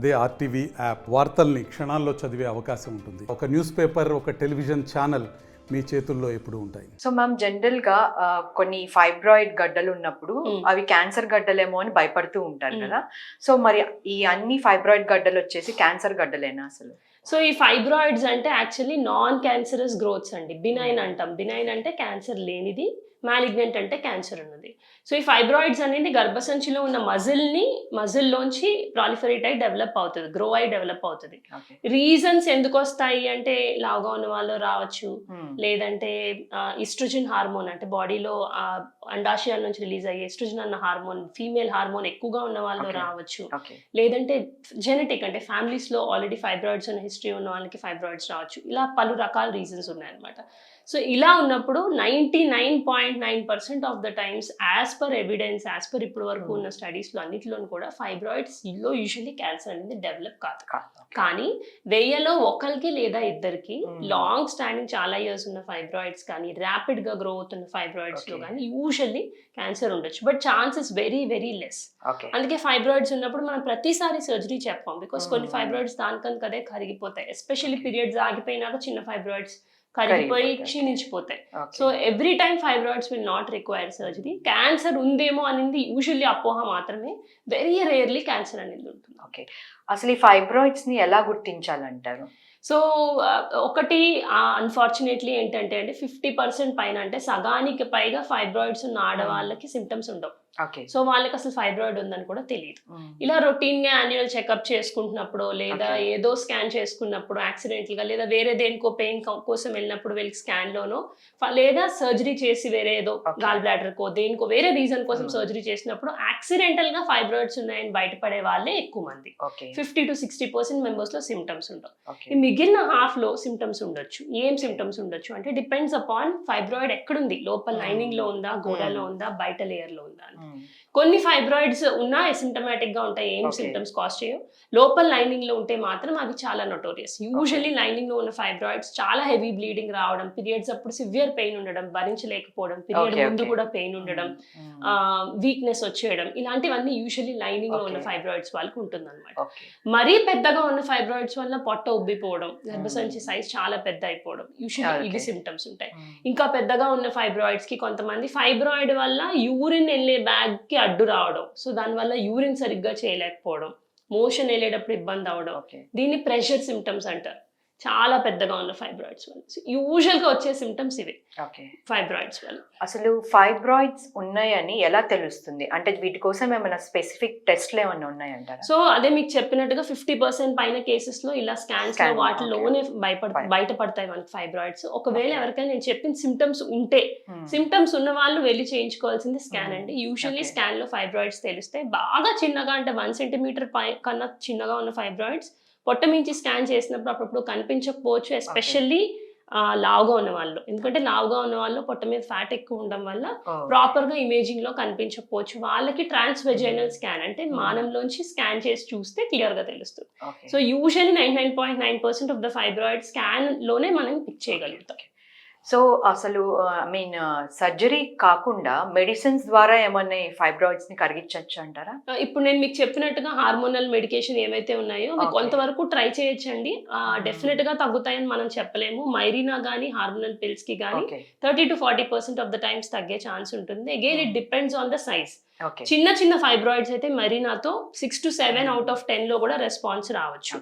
అదే RTV app వార్తల్ని క్షణాల్లో చదివే అవకాశం ఉంటుంది. ఒక న్యూస్ పేపర్ ఒక టెలివిజన్ ఛానల్ మీ చేతుల్లో ఎప్పుడూ ఉంటాయి. సో మ్యామ్ జనరల్గా కొన్ని ఫైబ్రాయిడ్ గడ్డలు ఉన్నప్పుడు. అవి క్యాన్సర్ గడ్డలేమో అని భయపడుతూ ఉంటారు. కదా. సో మరి ఈ అన్ని ఫైబ్రాయిడ్ గడ్డలు వచ్చేసి క్యాన్సర్ గడ్డలేనా అసలు? సో ఈ ఫైబ్రాయిడ్స్ అంటే యాక్చువల్లీ నాన్ క్యాన్సరస్ గ్రోత్స్ అండి. బినైన్ అంటాం. బినైన్ అంటే క్యాన్సర్ లేనిది మాలిగ్నెంట్ అంటే క్యాన్సర్ ఉన్నది సో ఈ ఫైబ్రాయిడ్స్ అనేది గర్భసంచిలో ఉన్న మజిల్ని మజిల్లోంచి ప్రాలిఫరేట్ అయి డెవలప్ అవుతుంది గ్రో అయి డెవలప్ అవుతుంది. రీజన్స్ ఎందుకు వస్తాయి అంటే లావుగా ఉన్న వాళ్ళు రావచ్చు లేదంటే ఇస్ట్రోజన్ హార్మోన్ అంటే బాడీలో అండాశయాల నుంచి రిలీజ్ అయ్యే ఎస్ట్రోజన్ అన్న హార్మోన్ ఫీమేల్ హార్మోన్ ఎక్కువగా ఉన్న వాళ్ళు. రావచ్చు. లేదంటే జెనెటిక్ అంటే families లో ఆల్రెడీ ఫైబ్రాయిడ్స్ అనే హిస్టరీ ఉన్న వాళ్ళకి ఫైబ్రాయిడ్స్ రావచ్చు. ఇలా పలు రకాల రీజన్స్ ఉన్నాయన్నమాట. సో ఇలా ఉన్నప్పుడు ninety nine point nine percent of the times as per evidence as per ఇప్పటి వరకు ఉన్న స్టడీస్లో అన్నిటిలో కూడా ఫైబ్రాయిడ్స్లో యూజువల్లీ క్యాన్సర్ అనేది డెవలప్ కాదు. కానీ వెయ్యలో ఒకరికి లేదా ఇద్దరికి. లాంగ్ స్టాండింగ్ చాలా ఇయర్స్ ఉన్న ఫైబ్రాయిడ్స్ కానీ ర్యాపిడ్గా గ్రో అవుతున్న ఫైబ్రాయిడ్స్లో. కానీ యూజువల్లీ క్యాన్సర్ ఉండొచ్చు. But chances very very less అందుకే ఫైబ్రాయిడ్స్ ఉన్నప్పుడు మనం ప్రతిసారి సర్జరీ చెప్పాం. బికాస్ కొన్ని. ఫైబ్రాయిడ్స్ దానికని కదే కరిగిపోతాయి. ఎస్పెషల్లీ పీరియడ్స్ ఆగిపోయినాక చిన్న ఫైబ్రాయిడ్స్ కరిగిపోయి. క్షీణించిపోతాయి. So every time fibroids will not require surgery cancer ఉందేమో అనేది యూజువల్లీ అపోహ మాత్రమే. వెరీ రేర్లీ క్యాన్సర్ అనేది ఉంటుంది ఓకే. అసలు ఈ ఫైబ్రాయిడ్స్ని ఎలా గుర్తించాలంటారు? సో ఒకటి అన్ఫార్చునేట్లీ ఏంటంటే అంటే ఫిఫ్టీ పర్సెంట్ పైన అంటే సగానికి పైగా ఫైబ్రాయిడ్స్ ఉన్న ఆడవాళ్ళకి సిమ్టమ్స్ ఉండవు. సో వాళ్ళకి అసలు ఫైబ్రాయిడ్ ఉందని కూడా తెలియదు ఇలా రొటీన్గా యాన్యువల్ చెకప్ చేసుకుంటున్నప్పుడు లేదా. ఏదో స్కాన్ చేసుకున్నప్పుడు యాక్సిడెంటల్గా లేదా వేరే దేనికో పెయిన్ కోసం వెళ్ళినప్పుడు వీళ్ళకి స్కాన్ లోనో లేదా సర్జరీ చేసి వేరే ఏదో. గాల్ బ్లాడర్ కో దేనికో వేరే రీజన్ కోసం. సర్జరీ చేసినప్పుడు యాక్సిడెంటల్గా ఫైబ్రాయిడ్స్ ఉన్నాయని బయటపడే వాళ్ళే ఎక్కువ మంది. ఫిఫ్టీ టు సిక్స్టీ పర్సెంట్ మెంబర్స్లో సిమ్టమ్స్ ఉండవు మిగిలిన హాఫ్లో సిమ్టమ్స్ ఉండొచ్చు. ఏం సిమ్టమ్స్ ఉండొచ్చు? అంటే డిపెండ్స్ అపాన్ ఫైబ్రాయిడ్ ఎక్కడుంది? లోపల. లైనింగ్లో ఉందా? గోడలో. ఉందా? బయట లేయర్లో ఉందా కొన్ని ఫైబ్రాయిడ్స్ ఉన్నా సిమ్టమాటిక్గా ఉంటాయి ఏం. సిమ్టమ్స్ కాస్ చేయవు. లోపల లైనింగ్లో ఉంటే మాత్రం అవి చాలా నోటోరియస్ యూజువల్లీ లైనింగ్లో ఉన్న ఫైబ్రాయిడ్స్ చాలా హెవీ బ్లీడింగ్ రావడం పీరియడ్స్ అప్పుడు సివియర్ పెయిన్ ఉండడం భరించలేకపోవడం పీరియడ్ ముందు. కూడా పెయిన్ ఉండడం వీక్నెస్ వచ్చేయడం ఇలాంటివన్నీ యూజువల్లీ లైనింగ్లో ఉన్న. ఫైబ్రాయిడ్స్ వాళ్ళకి ఉంటుంది అనమాట మరీ పెద్దగా ఉన్న ఫైబ్రాయిడ్స్ వల్ల పొట్ట ఉబ్బిపోవడం గర్భసంచి సైజ్ చాలా పెద్ద అయిపోవడం యూజువల్లీ ఇవి. సిమ్టమ్స్ ఉంటాయి. ఇంకా పెద్దగా ఉన్న ఫైబ్రాయిడ్స్కి కొంతమంది ఫైబ్రాయిడ్ వల్ల యూరిన్ వెళ్ళే బ్యాగ్కి అడ్డు రావడం. సో దానివల్ల యూరిన్ సరిగ్గా చేయలేకపోవడం. మోషన్ వెళ్ళేటప్పుడు ఇబ్బంది అవడం దీన్ని ప్రెషర్ సిమ్టమ్స్ అంటారు. చాలా పెద్దగా ఉన్న ఫైబ్రాయిడ్స్ వల్ల యూజువల్గా వచ్చే సిమ్టమ్స్ ఇవి ఓకే ఫైబ్రాయిడ్స్ వల్ల అసలు ఫైబ్రాయిడ్స్ ఉన్నాయని ఎలా తెలుస్తుంది అంటే వీటి కోసం ఏమైనా స్పెసిఫిక్ టెస్ట్లు ఏమైనా ఉన్నాయంటారా సో అదే మీకు చెప్పినట్టుగా ఫిఫ్టీ పర్సెంట్ పైన కేసెస్లో ఇలా స్కాన్స్ వాటిలోనే Fine. బయటపడతాయి మనకి ఫైబ్రాయిడ్స్ ఒకవేళ. ఎవరికైనా నేను చెప్పిన సిమ్టమ్స్ ఉంటే Hmm. సిమ్టమ్స్ ఉన్న వాళ్ళు వెళ్ళి చేయించుకోవాల్సింది స్కాన్ Hmm. అండి యూజువల్లీ Okay. స్కాన్లో ఫైబ్రాయిడ్స్ తెలిస్తే బాగా చిన్నగా అంటే వన్ సెంటీమీటర్ పై కన్నా చిన్నగా ఉన్న ఫైబ్రాయిడ్స్ పొట్ట మించి స్కాన్ చేసినప్పుడు అప్పుడప్పుడు కనిపించకపోవచ్చు ఎస్పెషల్లీ లావుగా ఉన్న వాళ్ళు. ఎందుకంటే లావుగా ఉన్న వాళ్ళు పొట్ట మీద ఫ్యాట్ ఎక్కువ ఉండడం వల్ల. ప్రాపర్గా ఇమేజింగ్లో కనిపించకపోవచ్చు. వాళ్ళకి ట్రాన్స్వెజైనల్ స్కాన్ అంటే. మానంలోంచి స్కాన్ చేసి చూస్తే క్లియర్గా తెలుస్తుంది. So usually nine nine point nine percent of the fibroid స్కాన్లోనే మనం పిక్ చేయగలుగుతాం. సో అసలు ఐ మీన్ సర్జరీ కాకుండా మెడిసిన్స్ ద్వారా ఏమన్నా ఫైబ్రాయిడ్స్ని కరిగించవచ్చు అంటారా ఇప్పుడు నేను మీకు చెప్పినట్టుగా హార్మోనల్ మెడికేషన్ ఏవైతే ఉన్నాయో అవి. కొంతవరకు ట్రై చేయొచ్చండి. డెఫినెట్గా తగ్గుతాయని మనం చెప్పలేము. మైరీనా కానీ హార్మోనల్ పిల్స్కి కానీ thirty to forty percent of the times తగ్గే ఛాన్స్ ఉంటుంది. Again it. Depends on the size. చిన్న చిన్న ఫైబ్రాయిడ్స్ అయితే మరీనాతో six to seven out of టెన్లో కూడా రెస్పాన్స్ రావచ్చు.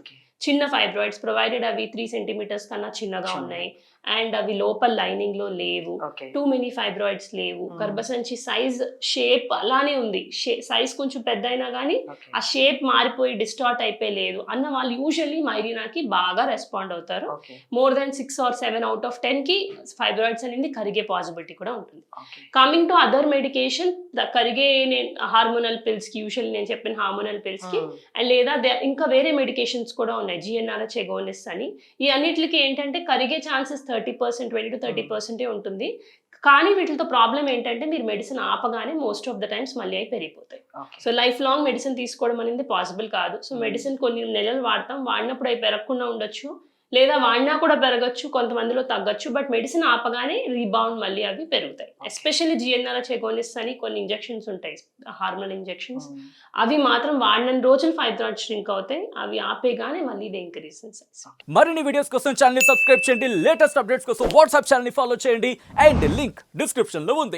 చిన్న ఫైబ్రాయిడ్స్ ప్రొవైడెడ్ అవి త్రీ సెంటీమీటర్స్ కన్నా చిన్నగా చిన్న. ఉన్నాయి. అండ్ అవి లోపల లైనింగ్లో లేవు టూ మెనీ ఫైబ్రాయిడ్స్ లేవు. గర్భసంచి సైజ్ షేప్ అలానే ఉంది. సైజ్ కొంచెం పెద్ద అయినా కానీ ఆ షేప్ మారిపోయి డిస్టార్ట్ అయిపోయి లేదు. అన్న వాళ్ళు యూజువల్లీ మైరీనాకి బాగా రెస్పాండ్ అవుతారు. More than six or seven out of టెన్కి ఫైబ్రాయిడ్స్ అనేది కరిగే పాసిబిలిటీ కూడా ఉంటుంది. కమింగ్ టు అదర్ మెడికేషన్ కరిగే హార్మోనల్ పిల్స్కి యూజువల్లీ నేను చెప్పిన హార్మోనల్ పిల్స్కి అండ్ లేదా ఇంకా వేరే మెడికేషన్స్ కూడా ఉన్నాయి. జిఎన్ఆర్ చెగోనిస్ అని. ఈ అన్నిటికి ఏంటంటే కరిగే chances thirty percent twenty to thirty పర్సెంటే ఉంటుంది. కానీ వీటితో ప్రాబ్లం ఏంటంటే మీరు మెడిసిన్ ఆపగానే మోస్ట్ ఆఫ్ ద టైమ్స్ మళ్ళీ అయి పెరిగిపోతాయి. సో లైఫ్ లాంగ్ మెడిసిన్ తీసుకోవడం అనేది పాసిబుల్ కాదు. సో మెడిసిన్ కొన్ని నెలలు వాడతాం. వాడినప్పుడు అవి పెరగకుండా ఉండొచ్చు. లేదా వాడినా కూడా పెరగచ్చు కొంతమందిలో తగ్గచ్చు బట్ మెడిసిన్ ఆపగానే రీబౌండ్ మళ్ళీ అవి పెరుగుతాయి. ఎస్పెషల్లీ జిఎన్ఆర్ చెగోనిస్ అని కొన్ని ఇంజెక్షన్స్ ఉంటాయి హార్మోన్ ఇంజెక్షన్స్. అవి మాత్రం వాడిన రోజులు ఫైబ్రాయిడ్ ష్రింక్ అవుతాయి అవి ఆపేగానే మళ్ళీ ఇది ఇంక్రీజ్ మరిన్ని వీడియోస్ కోసం ఛానల్ సబ్స్క్రైబ్ చేయండి. లేటెస్ట్ అప్డేట్స్ కోసం వాట్సాప్ ఛానల్ ఫాలో చేయండి. అండ్ లింక్ డిస్క్రిప్షన్లో ఉంది.